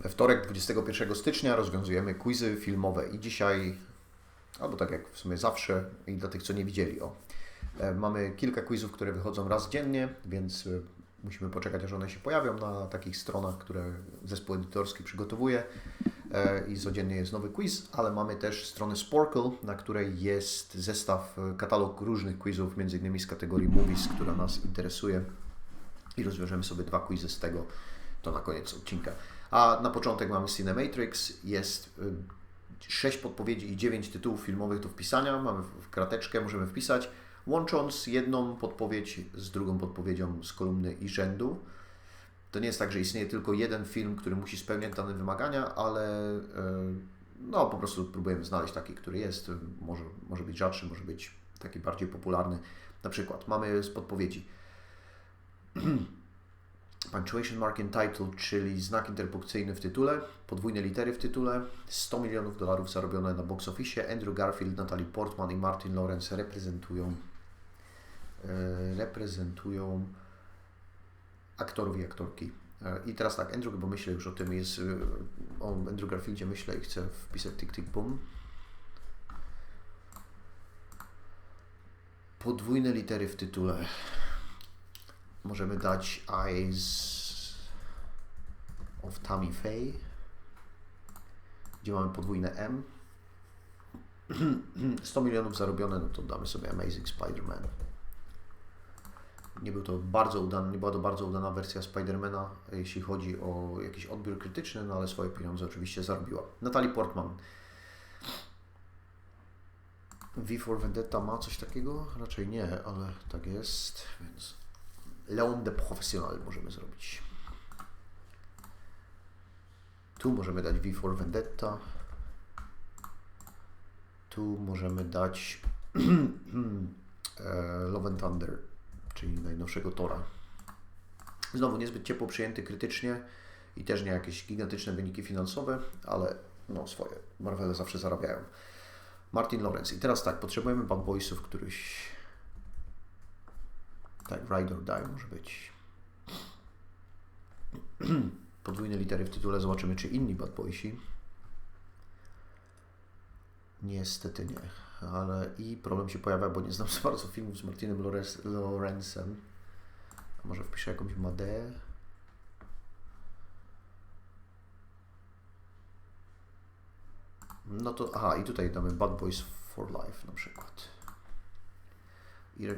We wtorek 21 stycznia rozwiązujemy quizy filmowe i dzisiaj, albo tak jak w sumie zawsze i dla tych, co nie widzieli, o, e, mamy kilka quizów, które wychodzą raz dziennie, więc e, musimy poczekać, aż one się pojawią na takich stronach, które zespół edytorski przygotowuje e, i codziennie jest nowy quiz, ale mamy też stronę Sporkle, na której jest zestaw, katalog różnych quizów, między innymi z kategorii Movies, która nas interesuje i rozwiążemy sobie dwa quizy z tego, to na koniec odcinka. A na początek mamy Cinematrix, jest y, sześć podpowiedzi i dziewięć tytułów filmowych do wpisania, mamy w krateczkę, możemy wpisać, łącząc jedną podpowiedź z drugą podpowiedzią z kolumny i rzędu. To nie jest tak, że istnieje tylko jeden film, który musi spełniać dane wymagania, ale y, no po prostu próbujemy znaleźć taki, który jest, może, może być rzadszy, może być taki bardziej popularny. Na przykład mamy z podpowiedzi punctuation mark in title, czyli znak interpunkcyjny w tytule, podwójne litery w tytule, 100 milionów dolarów zarobione na box office. Andrew Garfield, Natalie Portman i Martin Lawrence reprezentują e, reprezentują aktorów i aktorki. E, I teraz tak, Andrew, bo myślę już o tym, jest e, o Andrew Garfieldzie myślę i chcę wpisać tick tick boom. Podwójne litery w tytule możemy dać Eyes of Tammy Faye, gdzie mamy podwójne M. 100 milionów zarobione, no to damy sobie Amazing Spider-Man. Nie był to bardzo udany, nie była to bardzo udana wersja Spidermana, jeśli chodzi o jakiś odbiór krytyczny, no ale swoje pieniądze oczywiście zarobiła. Natalie Portman. V for Vendetta ma coś takiego? Raczej nie, ale tak jest, więc Leon de Professional możemy zrobić. Tu możemy dać V for Vendetta. Tu możemy dać e, Love and Thunder, czyli najnowszego Tora. Znowu niezbyt ciepło przyjęty krytycznie i też nie jakieś gigantyczne wyniki finansowe, ale no swoje. Marvele zawsze zarabiają. Martin Lawrence. I teraz tak, potrzebujemy bad boysów, któryś tak, Ride or Die może być. Podwójne litery w tytule. Zobaczymy, czy inni Bad Boysi. Niestety nie. Ale i problem się pojawia, bo nie znam za bardzo filmów z Martinem Lorenzem. Może wpiszę jakąś Madę? No to, aha, i tutaj damy Bad Boys for Life na przykład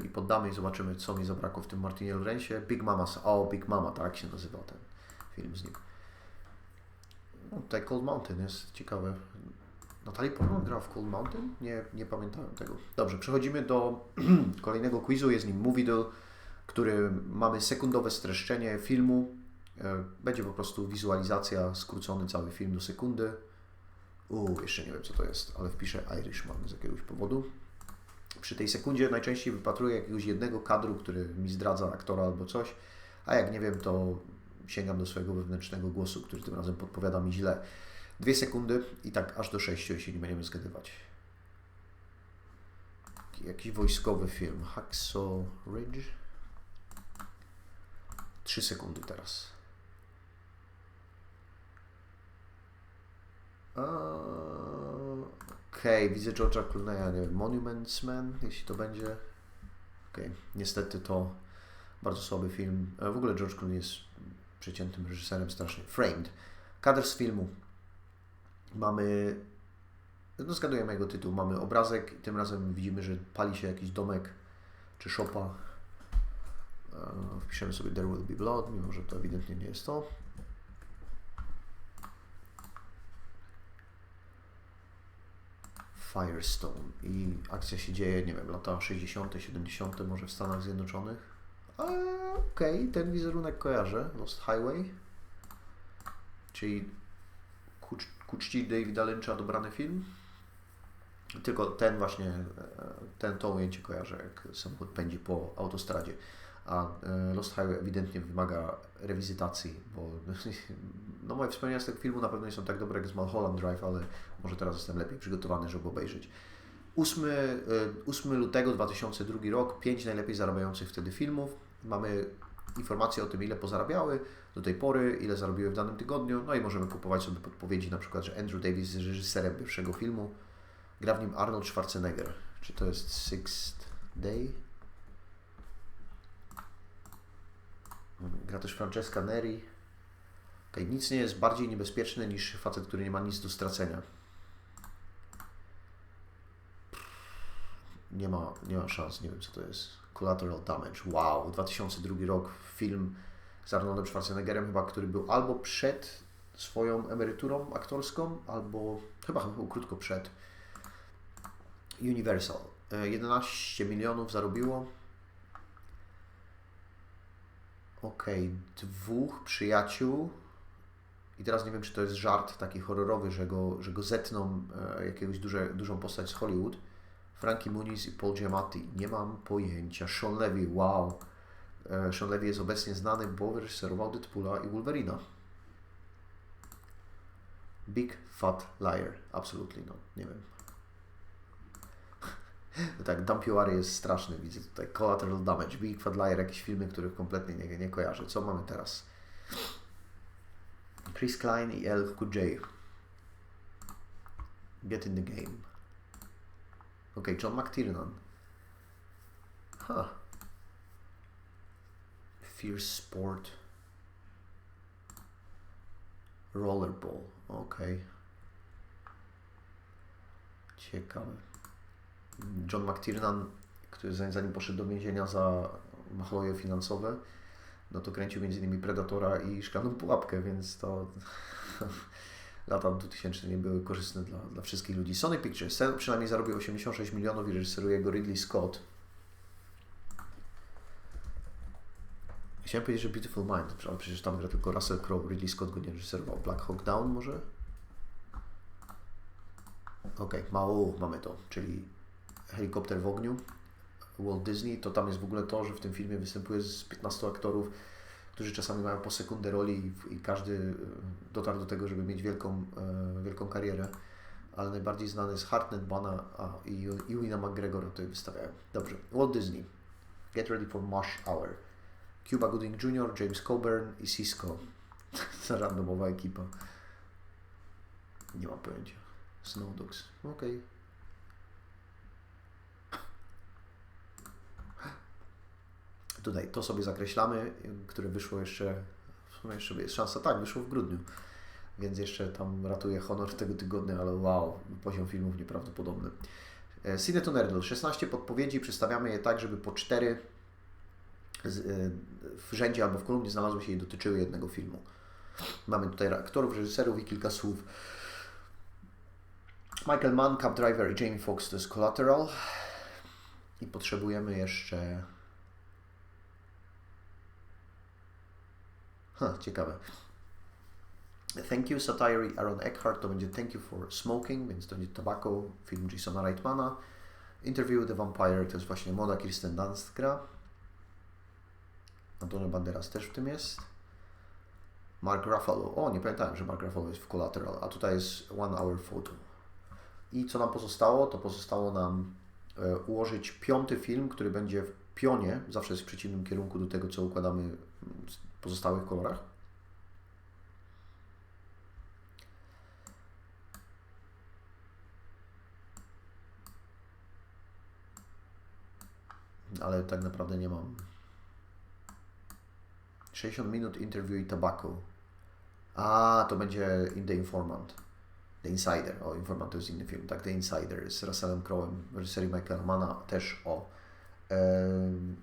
i, poddamy i zobaczymy, co mi zabrakło w tym Martinie Lorenzie. Big Mama, o Big Mama, tak się nazywał ten film z nim. No, tutaj Cold Mountain jest ciekawe. Natalie Portman grała w Cold Mountain? Nie, nie pamiętałem tego. Dobrze, przechodzimy do kolejnego quizu. Jest nim Movidle, który mamy sekundowe streszczenie filmu. E, będzie po prostu wizualizacja, skrócony cały film do sekundy. Uuu, jeszcze nie wiem co to jest, ale wpiszę Irishman z jakiegoś powodu przy tej sekundzie najczęściej wypatruję jakiegoś jednego kadru, który mi zdradza aktora albo coś, a jak nie wiem, to sięgam do swojego wewnętrznego głosu, który tym razem podpowiada mi źle. Dwie sekundy i tak aż do sześciu, jeśli nie będziemy zgadywać. Jakiś wojskowy film. Hacksaw Ridge. Trzy sekundy teraz. Okej, widzę George'a Clooney'a, nie wiem, Monuments Man, jeśli to będzie. Okej, okay. niestety to bardzo słaby film. E, w ogóle George Clooney jest przeciętnym reżyserem strasznie. Framed. Kadr z filmu. Mamy, no zgadujemy jego tytuł, mamy obrazek i tym razem widzimy, że pali się jakiś domek czy szopa. E, wpiszemy sobie There Will Be Blood, mimo że to ewidentnie nie jest to. Firestone i akcja się dzieje, nie wiem, lata 60., 70., może w Stanach Zjednoczonych. Okej, okay, ten wizerunek kojarzę, Lost Highway, czyli ku, ku czci Davida Lynch'a dobrany film. Tylko ten właśnie, e, ten to ujęcie kojarzę, jak samochód pędzi po autostradzie. A e, Lost Highway ewidentnie wymaga rewizytacji, bo no moje wspomnienia z tego filmu na pewno nie są tak dobre jak z Mulholland Drive, ale może teraz jestem lepiej przygotowany, żeby obejrzeć. 8, 8 e, lutego 2002 rok, 5 najlepiej zarabiających wtedy filmów. Mamy informacje o tym, ile pozarabiały do tej pory, ile zarobiły w danym tygodniu, no i możemy kupować sobie podpowiedzi, na przykład, że Andrew Davis jest reżyserem pierwszego filmu, gra w nim Arnold Schwarzenegger. Czy to jest Sixth Day? Gra też Francesca Neri. Okay, nic nie jest bardziej niebezpieczne niż facet, który nie ma nic do stracenia. Nie ma, nie ma szans, nie wiem co to jest. Collateral Damage. Wow, 2002 rok, film z Arnoldem Schwarzeneggerem chyba, który był albo przed swoją emeryturą aktorską, albo chyba, chyba był krótko przed. Universal. 11 milionów zarobiło. Okej, dwóch przyjaciół. I teraz nie wiem, czy to jest żart taki horrorowy, że go, że go zetną e, jakiegoś duże, dużą postać z Hollywood. Frankie Muniz i Paul Giamatti. Nie mam pojęcia. Sean Levy, wow. E, Sean Levy jest obecnie znany, bo wyreżyserował Deadpoola i Wolverina. Big Fat Liar. Absolutnie, no. Nie wiem. No tak, Dumpiuary jest straszny, widzę tutaj. Collateral Damage, Big Fat Liar, jakieś filmy, których kompletnie nie, nie kojarzę. Co mamy teraz? Chris Klein i El J. Get in the game. Ok, John McTiernan. Huh. Fierce Sport. Rollerball. Ok. Ciekawe. John McTiernan, który zanim poszedł do więzienia za machloje finansowe, no to kręcił m.in. Predatora i Szklaną Pułapkę, więc to lata 2000 nie były korzystne dla, dla wszystkich ludzi. Sony Pictures przynajmniej zarobił 86 milionów i reżyseruje go Ridley Scott. Chciałem powiedzieć, że Beautiful Mind, ale przecież tam gra tylko Russell Crowe, Ridley Scott go nie reżyserował. Black Hawk Down może? Okej, okay, mało mamy to, czyli Helikopter w ogniu Walt Disney, to tam jest w ogóle to, że w tym filmie występuje z 15 aktorów, którzy czasami mają po sekundę roli i, każdy e, dotarł do tego, żeby mieć wielką, e, wielką karierę. Ale najbardziej znany jest Hartnett, Bana a, i, i Wina McGregora tutaj wystawiają. Dobrze, Walt Disney. Get Ready for Mush Hour. Cuba Gooding Jr., James Coburn i Cisco. Randomowa ekipa. Nie mam pojęcia. Snow Dogs. Okej. Okay. Tutaj to sobie zakreślamy, które wyszło jeszcze, w sumie jeszcze jest szansa, tak, wyszło w grudniu, więc jeszcze tam ratuje honor tego tygodnia, ale wow, poziom filmów nieprawdopodobny. E, Cine to Nerdle, 16 podpowiedzi, przedstawiamy je tak, żeby po 4 e, w rzędzie albo w kolumnie znalazły się i dotyczyły jednego filmu. Mamy tutaj aktorów, reżyserów i kilka słów. Michael Mann, Cab Driver i Jamie Foxx to jest Collateral. I potrzebujemy jeszcze Ha, ciekawe. Thank You, Satire Aaron Eckhart to będzie Thank You for Smoking, więc to będzie Tobacco, film Jasona Reitmana. Interview the Vampire to jest właśnie moda Kirsten Dunst gra. Antonio Banderas też w tym jest. Mark Ruffalo. O, nie pamiętałem, że Mark Ruffalo jest w Collateral, a tutaj jest One Hour Photo. I co nam pozostało? To pozostało nam e, ułożyć piąty film, który będzie w pionie, zawsze jest w przeciwnym kierunku do tego, co układamy pozostałych kolorach. Ale tak naprawdę nie mam. 60 minut interview i tobacco. A, to będzie In The Informant. The Insider. O, Informant to jest inny film. Tak, The Insider z Russellem Crowe'em, reżyserii Michaela Mana, też o e,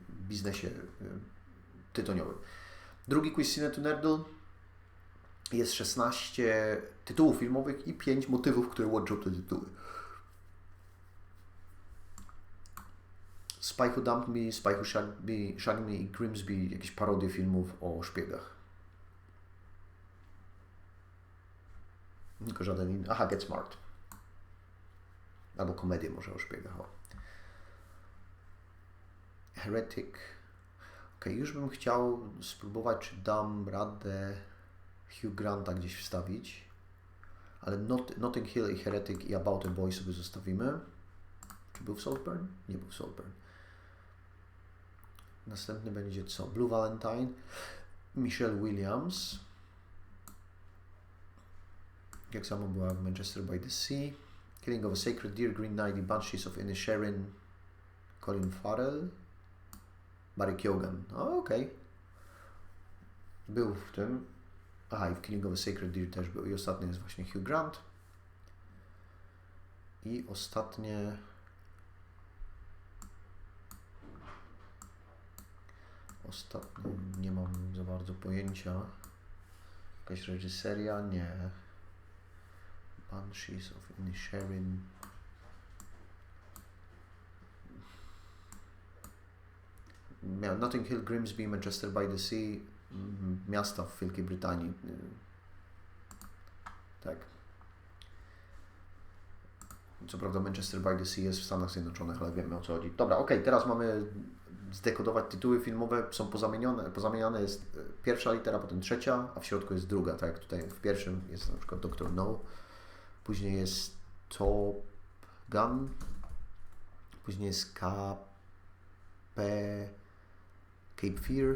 biznesie e, tytoniowym. Drugi quiz Cine to Nerdle jest 16 tytułów filmowych i 5 motywów, które łączą te tytuły. Spy Who Dumped Me, Spy Who Shagged Me, i Grimsby, jakieś parodie filmów o szpiegach. Tylko żaden inny. Aha, Get Smart. Albo komedię może o szpiegach. O. Heretic. Ok, już bym chciał spróbować, czy dam radę Hugh Granta gdzieś wstawić. Ale Not Notting Hill i Heretic i About a Boy sobie zostawimy. Czy był w Saltburn? Nie był w Saltburn. Następny będzie co? Blue Valentine, Michelle Williams. Jak samo była w Manchester by the Sea. Killing of a Sacred Deer, Green Knight i Banshees of Inisherin, Colin Farrell. Barry Keoghan. O, okej. Był w tym. Aha, i w Killing of a Sacred Deer też był. I ostatni jest właśnie Hugh Grant. I ostatnie... Ostatnie nie mam za bardzo pojęcia. Jakaś reżyseria? Nie. Banshees of Inisherin. Notting Hill, Grimsby, Manchester by the Sea, miasta w Wielkiej Brytanii. Tak. Co prawda Manchester by the Sea jest w Stanach Zjednoczonych, ale wiemy o co chodzi. Dobra, okej, teraz mamy zdekodować tytuły filmowe. Są pozamienione, pozamieniane jest y, pierwsza litera, potem trzecia, a w środku jest druga, tak jak tutaj w pierwszym jest na przykład Dr. No, później jest Top Gun, później jest KP Cape Fear,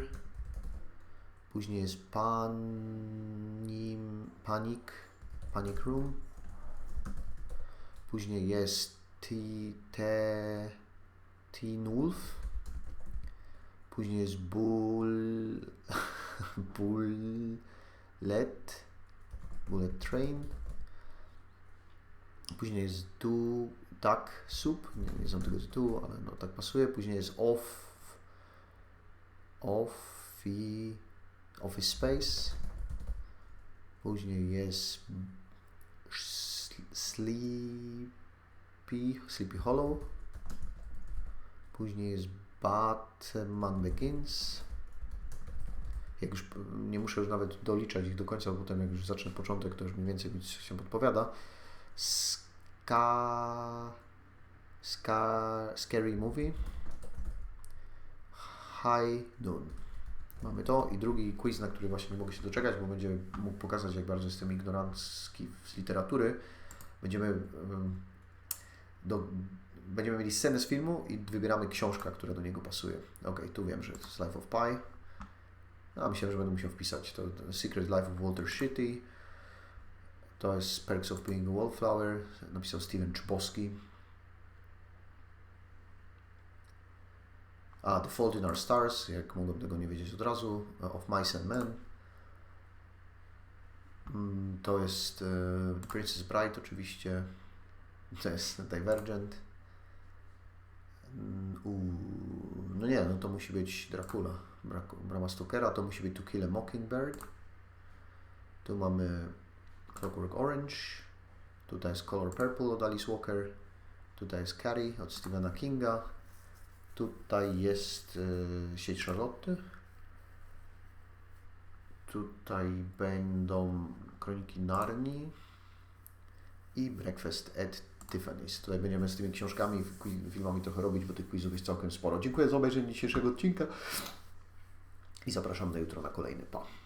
później jest Panim, Panic, Panic Room, później jest Teen Wolf, później jest Bull, Bullet, Bullet Train, później jest Du, Duck Soup, nie, nie znam tego tytułu, ale no tak pasuje, później jest Off, Offi, Office Space. Później jest Sl- Sleepy, Sleepy Hollow. Później jest Batman Begins. Jak już nie muszę już nawet doliczać ich do końca, bo potem jak już zacznę początek, to już mniej więcej mi się podpowiada. Ska, Ska, Scary Movie. Noon. Mamy to i drugi quiz, na który właśnie nie mogę się doczekać, bo będzie mógł pokazać, jak bardzo jestem ignorancki z literatury. Będziemy, do, będziemy mieli scenę z filmu i wybieramy książkę, która do niego pasuje. Ok, tu wiem, że to jest Life of Pi. A myślałem, że będę musiał wpisać. To, to Secret Life of Walter Shitty. To jest Perks of Being a Wallflower. Napisał Steven Czubowski. A, The Fault in Our Stars, jak mogłem tego nie wiedzieć od razu, Of Mice and Men. Mm, To jest e, Princess Bride oczywiście, to jest Divergent. Mm, no nie, no to musi być Dracula, Bra- Brama Stokera, to musi być To Kill a Mockingbird. Tu mamy Clockwork Orange, tutaj jest Color Purple od Alice Walker, tutaj jest Carrie od Stephena Kinga, Tutaj jest y, sieć Charlotte. Tutaj będą Kroniki Narni i Breakfast at Tiffany's. Tutaj będziemy z tymi książkami filmami trochę robić, bo tych quizów jest całkiem sporo. Dziękuję za obejrzenie dzisiejszego odcinka i zapraszam na jutro na kolejny. Pa!